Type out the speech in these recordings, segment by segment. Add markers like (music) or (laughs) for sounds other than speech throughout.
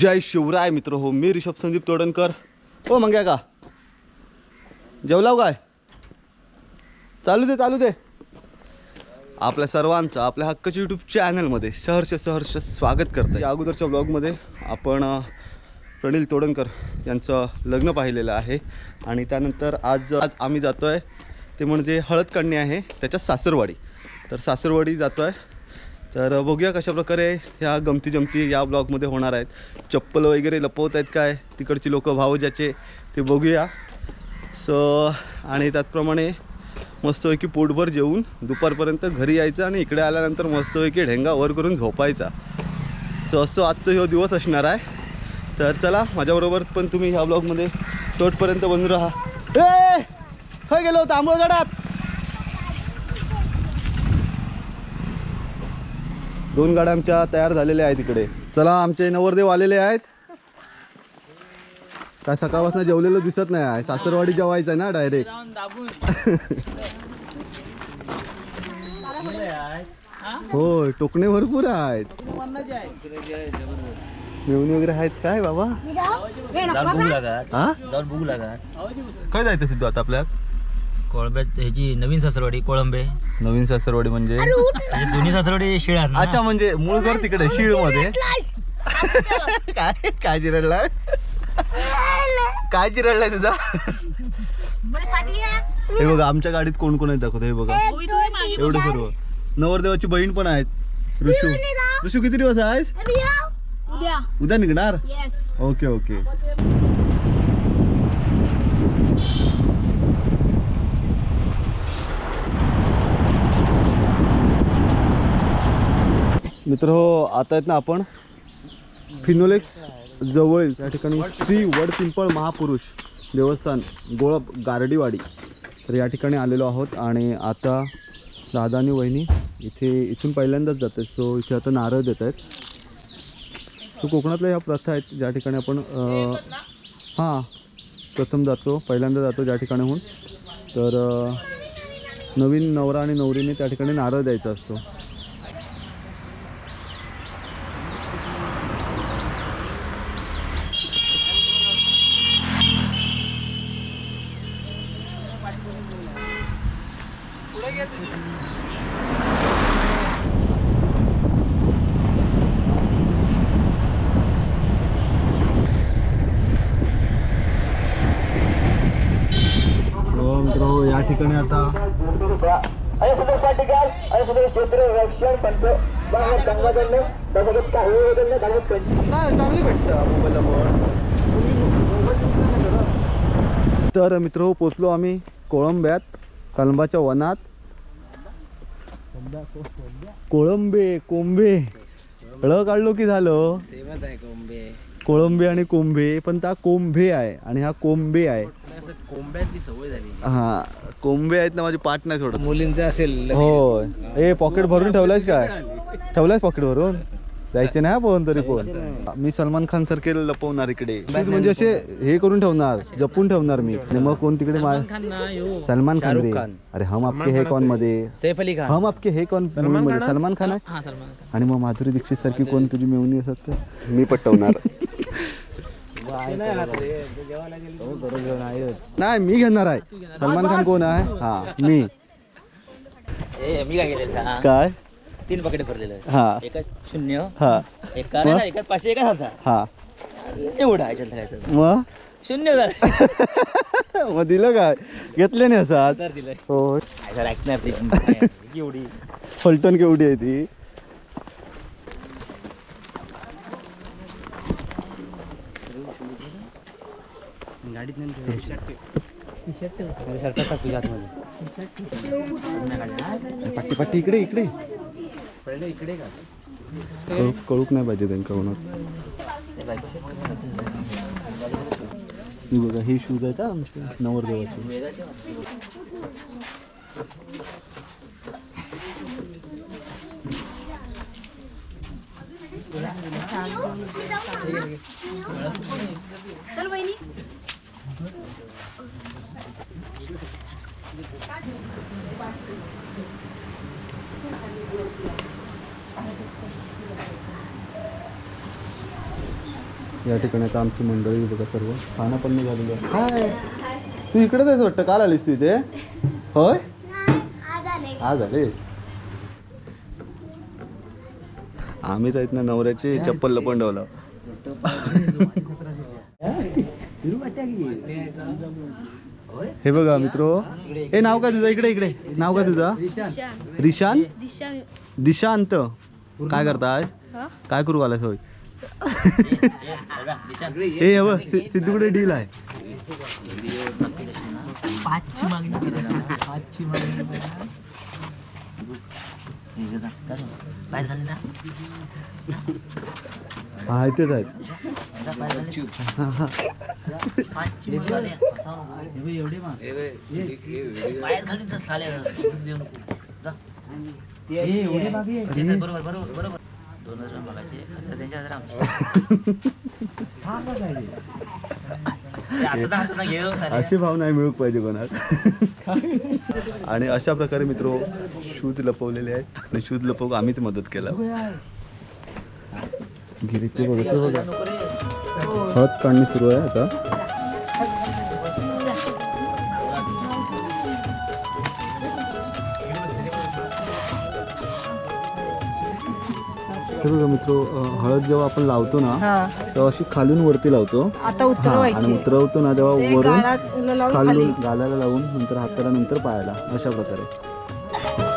जय शिवराय मित्र हो मी ऋषभ संदीप तोडणकर. हो मंग्या का? जेवलाव काय? चालू दे चालू दे. आपल्या सर्वांचं आपल्या हक्काच्या यूट्यूब चॅनलमध्ये सहर्ष सहर्ष स्वागत करतं या अगोदरच्या ब्लॉगमध्ये आपण प्रणील तोडणकर यांचं लग्न पाहिलेलं आहे. आणि त्यानंतर आज आज आम्ही जातो आहे ते म्हणजे हळद काढणे आहे त्याच्या सासरवाडी. तर सासरवाडी जातो आहे तर बघूया कशा प्रकारे ह्या गमती जमती या ब्लॉगमध्ये होणार आहेत. चप्पल वगैरे लपवत आहेत काय? तिकडची लोकं भाव ज्याचे ते बघूया. सो आणि त्याचप्रमाणे मस्तपैकी पोटभर जेवून दुपारपर्यंत घरी यायचं आणि इकडे आल्यानंतर मस्तपैकी ढेंगा वर करून झोपायचा. सो असं आजचं ह्यो दिवस असणार आहे. तर चला माझ्याबरोबर पण तुम्ही ह्या ब्लॉगमध्ये तोटपर्यंत बनून राहा. ए खय गेलो तांबूळ गडात दोन गाड्या आमच्या तयार झालेल्या आहेत इकडे. चला आमचे नवरदेव आलेले आहेत. काय सकाळपासून जेवलेलं दिसत नाही आहे. सासरवाडी जेवायचं आहे ना डायरेक्ट होय टोकणे भरपूर आहेत. मेवणी वगैरे आहेत काय बाबा? काय जायचं सिद्धू आता आपल्या कोळंब्यात ह्याची नवीन सासरवाडी कोळंबे. नवीन सासरवाडी म्हणजे? म्हणजे दोन्ही सासरवाडी ना. अच्छा म्हणजे मूळ घर तिकडे शीळमध्ये? काय? काय चिरडलाय काय चिरडलाय तुझा? हे बघा आमच्या गाडीत कोण कोण आहेत दाखवत हे बघा. एवढं सर्व. नवरदेवाची बहीण पण आहेत. ऋषू. ऋषू किती दिवस आहेस? उद्या उद्या निघणार? Yes okay okay. मित्र हो आता आहेत ना आपण फिनोलेक्स जवळ या ठिकाणी श्री वडपिंपळ महापुरुष देवस्थान गोळ गारडीवाडी. तर या ठिकाणी आलेलो आहोत आणि आता दादा आणि वहिनी इथे इथून पहिल्यांदाच जात आहेत. सो इथे आता नारळ देत आहेत. सो कोकणातल्या ह्या प्रथा आहेत ज्या ठिकाणी आपण हां प्रथम जातो पहिल्यांदा जातो ज्या ठिकाणाहून. तर नवीन नवरा आणि नवरीने त्या ठिकाणी नारळ द्यायचा असतो हो मित्र हो या ठिकाणी आता काय चांगली भेटतं मोबाईलला तर मित्र हो पोचलो आम्ही कोळंब्यात कलंबाच्या वनात. कोळंबे कोंबे. ळ काढलो की झालं? सेमच आहे कोंबे कोळंबे आणि कोंबे पण त्या कोंबे आहे आणि हा कोंबे आहे. असं कोंब्याची सवय झाली हा कोंबे आहेत ना माझी पाठ नाही सोडत. मुलींचं असेल होय. ए पॉकेट भरून ठेवलायस काय? ठेवलायस पॉकेट भरून जायचे नाही पण तरी पण मी सलमान खान सारखे लपवणार इकडे. म्हणजे असे हे करून ठेवणार जपून ठेवणार मी. आणि मग कोण तिकडे मा- सलमान खान रे. अरे हम आपके हे कॉनमध्ये? सैफ अली खान. हम आपके हे कॉन movie मध्ये? सलमान खान आहे? हा आणि मग माधुरी दीक्षित सारखी कोण तुझी मेवणी असत मी पटवणार. नाही मी घेणार आहे. सलमान खान कोण आहे? हा मी. ए मी काय केलेलं काय? तीन पकडे भरलेलं हा. एका शून्य हा. एका नाही ना, एकात पाचशे एका हजार. हा. एवढा आहे मग? शून्य झालं (laughs) मग दिलं काय घेतले नाही असं आज? हजार दिलंय. हो काय झालं ऐकणार ते एवढी. फलटण केवढी आहे ती? गाडीत तुझ्या पट्टी पट्टी इकडे इकडे. कळूक कळूक नाही पाहिजे त्यांच्या कोणात बघा हे शूज आहेत हा आमचे नवरदेवाचे चल वहिनी या ठिकाणी आता आमची मंडळी बघा सर्व. खाणं पण नाही झालेलं आहे. हाय. तू इकडेच आहेस वाटतं? काल आलीस तू इथे? होय? आज आले. आज आले? आम्हीच आहेत ना नवऱ्याचे चप्पल लपवून ठेवलं. हे बघा मित्र. हे नाव काय तुझं? इकडे इकडे. नाव काय तुझं? रिशान दिशा दिशांत. काय करताय हा? काय करू आलास होय? हे हवं सिद्धूकडे डील आहे? पाचची मागणी हा इथेच आहेत. पाचची मागणी एवढे बरोबर बरोबर बरोबर. दोन हजार मागायचे आता त्यांच्या हजार आमचे. अशी भाव नाही मिळूक पाहिजे कोणाला. (laughs) आणि अशा प्रकारे मित्र शूज लपवलेले आहेत आणि शूज लपवूक आम्हीच मदत केला. गिरी ते बघा ते बघा. खत काढणी सुरू आहे आता. हे बघा मित्र हळद जेव्हा आपण लावतो ना तेव्हा अशी खालून वरती लावतो. आता हा, उतरवायची आणि उतरवतो ना तेव्हा ते वरून खालून गालाला लावून नंतर हाताला नंतर पायाला अशा प्रकारे.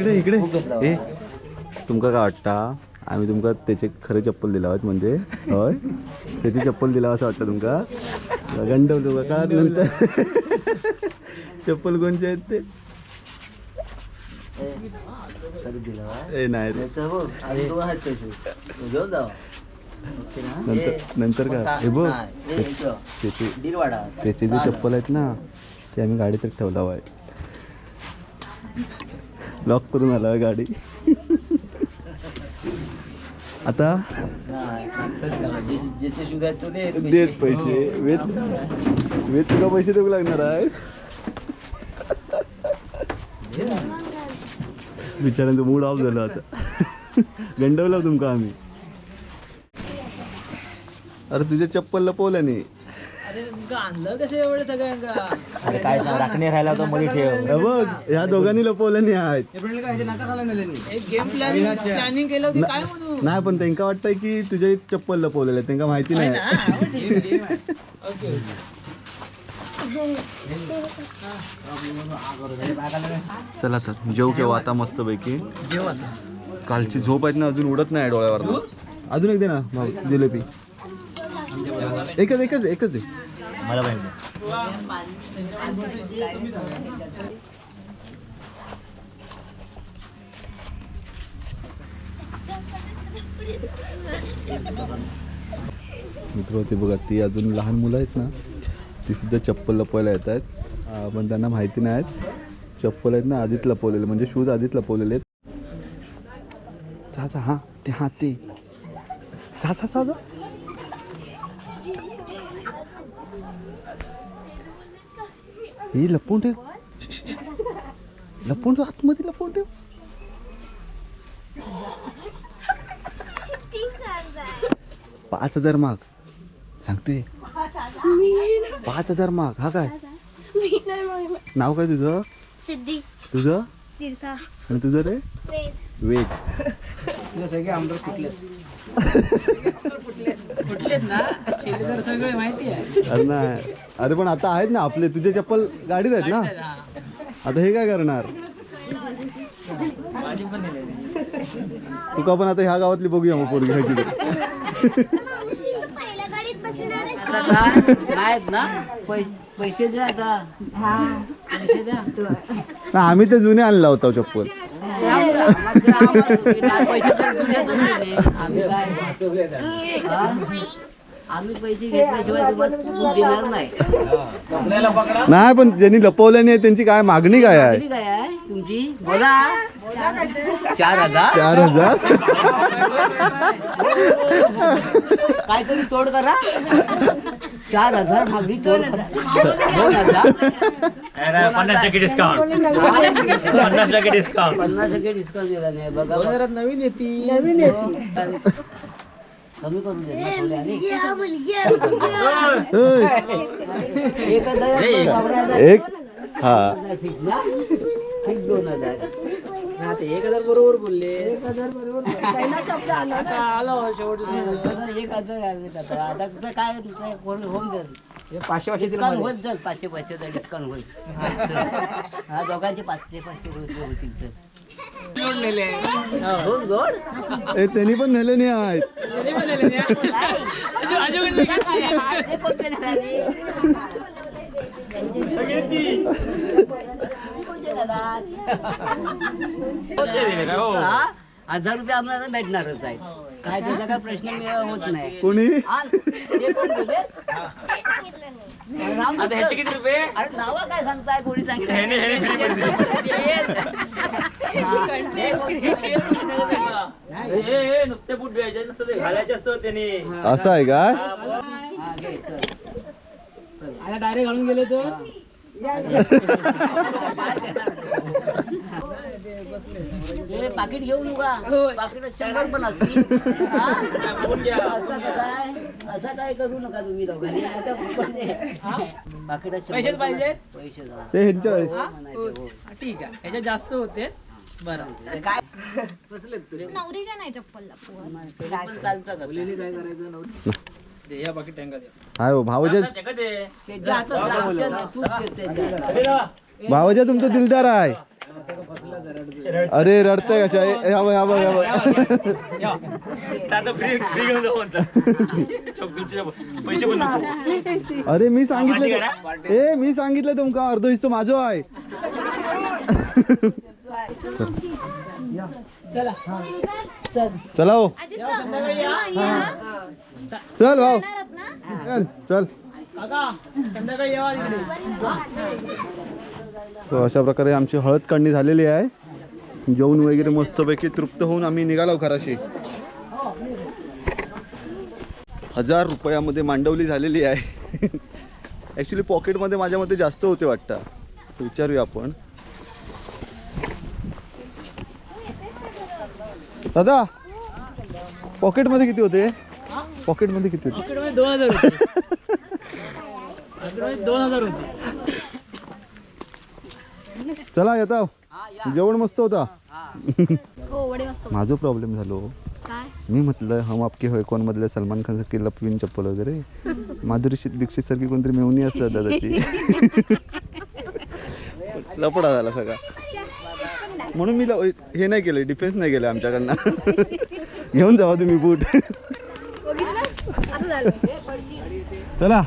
इकडे इकडे. ए तुमका काय वाटता? आम्ही तुमका त्याचे खरे चप्पल दिला आहोत म्हणजे होय? त्याची चप्पल दिला असं वाटतं तुमका? गंडव तुका कळत नंतर? चप्पल कोणचे आहेत ते? ए नाही रे. नंतर नंतर काय हे बघ. त्याचे त्याचे जे चप्पल आहेत ना ते आम्ही गाडीतच ठेवला आहे लॉक करून आला गाडी. आता? देत पैसे. वेत वेत तुला पैसे देऊ लागणार आहे. बिचाऱ्यांचं मूड ऑफ झालं आता. गंडवलं तुमका आम्ही. अरे तुझ्या चप्पल लपवल्याने. अरे काय राखणे राहिला होता मध्ये ठेव. हे बघ ह्या दोघांनी लपवल्याने आहेत. नाही. पण त्यांना वाटतंय की तुझे चप्पल लपवलेले त्यांना माहिती नाही. (laughs) (laughs) चला तर जेव केव्हा आता मस्त पैकी कालची झोप आहेत ना अजून उडत नाही डोळ्यावर अजून एक दे ना भाऊ जिलेबी. एकच एकच एकच दे मला पाहिजे मित्र ते बघा ती अजून लहान मुलं आहेत ना ती सुद्धा चप्पल लपवायला येत आहेत. पण त्यांना माहिती नाही आहेत. चप्पल आहेत ना आधीच लपवलेले म्हणजे शूज आधीच लपवलेले आहेत. जा जा हां ते हां ते. जा जा जा जा हे लपवून ठेव. लपवून ठेव आतमध्ये लपवून ठेव. पाच हजार माग. सांगते. पाच हजार माग. हा काय? नाव काय तुझं? सिद्धी. तुझं? तीर्था. आणि तुझं रे? वेद. वेग अरे नाही. अरे पण आता आहेत ना आपले तुझे चप्पल गाडीत आहेत ना? आता हे काय करणार? तुका पण आता ह्या गावातली बघूया मग पोरगी आहे तिथे पहिल्या गाडीत बसणार नाहीत ना? पैसे द्या आता. पैसे द्या. ना आम्ही ते जुने आणला होता चप्पल. आम्ही पैसे घेतल्याशिवाय तुम्हाला देणार नाही. नाही पण ज्यांनी लपवलं नाही त्यांची काय मागणी काय आहे? तुमची बोला। चार हज़ार? चार हज़ार? काहीतरी तोड करा. चार हज़ार मागणी तोड करा. दोन हज़ार. पन्नास टक्के डिस्काउंट पन्नास टक्के डिस्काउंट पन्नास टक्के डिस्काउंट दिला नाही. बघा नवीन येते. नवीन येते. कमी करून दे ना थोडे आणि. एक हज़ार एक. हा. ना फिक्स दोन हजार. एक हजार बरोबर बोलले. एक हजार बरोबर पहिला शब्द आला ना. आला शेवट एक हजार आले आता. आता काय तुझं? कोण- होऊन जाईल. पाचशे पाचशे डिस्काउंट होईल चल पाचशे पाचशेचा डिस्काउंट होईल. हा. हा दोघांचे पाचशे पाचशे रुपये होतील चल. ए त्यांनी पण नेले नाही आहेत. हजार रुपये आम्हाला भेटणारच आहेत. काय त्याचा काय प्रश्न मी- होत नाही. कोणी? हा, ते कोण बोलले? राम आता ह्याचे किती रुपये? अरे नावं काय सांगताय? कोणी सांगितलं? हा, हे कोण- नुसते बूट द्यायचे नसतं ते घालायचे असतं त्यांनी. असं आहे काय हा, घे, चल. हे. पाकिट घेऊ नका पाकिट शंभर पण असतील. हा? असं काय असं काय करू नका तुम्ही दोघांनी पैसे पाहिजे? पैसे. ठीक आहे. ह्याच्यात जास्त होते. बरं. ते काय? बसले तुले नवरीच्या नाही चप्पल चालतं का? काय करायचं? दे या बाकी टँका द्या हाय हो भावजा ते जातं, जातं नाही, तूच देते. भावजा तुमचं दिलदार आहे. अरे रडतंय कशा ए, ए, हा बघ, हा बघ, हा बघ. आता फ्री फ्री घेऊन जाऊ म्हणतात. चौक तुमचे पैसे पण नको. अरे मी सांगितलं ए मी सांगितलं तुमका अर्धो हिस्सो माझो आहे. चला. हो. अजित या. चल भाऊ. चल चल. तिकडे. So, अशा प्रकारे आमची हळद काढणी झालेली आहे. जेवण वगैरे मस्तपैकी तृप्त होऊन आम्ही निघालो घराशी. हजार रुपयामध्ये मांडवली झालेली आहे. ॲक्च्युली पॉकेटमध्ये माझ्या मते जास्त होते वाटतं. तर विचारूया आपण. दादा पॉकेटमध्ये किती होते? पॉकेटमध्ये किती होते? दोन हजार होते. दोन हजार होते. चला येता जेवण मस्त होता. हो वडे मस्त माझा प्रॉब्लेम झालो काय? मी म्हटलं हम आपके होय कोण मधले? सलमान खान सारखी लपवीन चप्पल वगैरे. माधुरी शी- दीक्षित सारखी कोणतरी मेवणी असतात दादाची. लपडा झाला सगळा. म्हणून मी ल- हे नाही केलं डिफेन्स नाही केलं आमच्याकडनं. (laughs) घेऊन जावा तुम्ही बूट चला.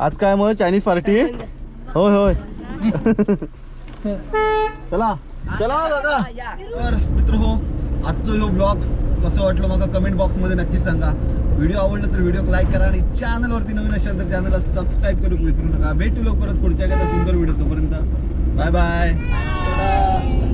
आज काय मग? चायनीज पार्टी होय होय. (laughs) चला. चला दादा तर मित्र हो आजचं ह्यो ब्लॉग कसं वाटलं मला कमेंट बॉक्समध्ये नक्कीच सांगा. व्हिडिओ आवडला तर व्हिडिओ लाईक करा आणि चॅनलवरती नवीन असेल तर चॅनलला सबस्क्राईब करू विसरू नका. भेटू लवकरच पुढच्या एखाद्या सुंदर व्हिडिओ तोपर्यंत. Bye bye